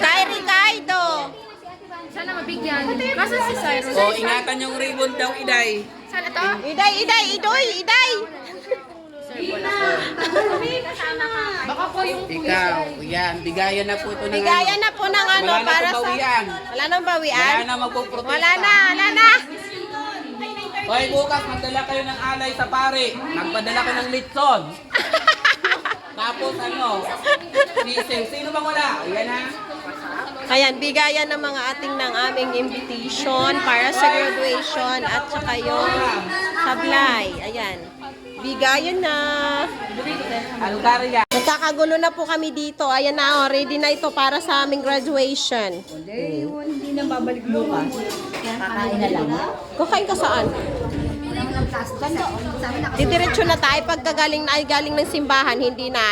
Kay Ricardo. Sana mabigyan. Nasa si Cyrus? O, ingatan yung ribbon daw, Iday. Sana to? Iday, Iday, Idoy, Iday. Baka po yung Ikaw, yan, bigayan na po ito ng Bigayan ano. na po ng ano Wala para sa... bawian. Wala nang bawian? Wala na magpuprotesta. Wala na, wala na. Hoy, bukas magdala kayo ng alay sa pare. Magpadala ka ng litson. Tapos ano, sisig. Sino bang wala? Ayan ha. Ayan, bigayan ng mga ating ng aming invitation para sa graduation at saka yung sablay. Ayan. Bigayan na. Algarya. Nagkakagulo na po kami dito. Ayan na, oh, ready na ito para sa aming graduation. Hindi na babalik bukas. Kakain na lang. Kakain ka saan? Didiretso na tayo pagkagaling na ay galing ng simbahan, hindi na.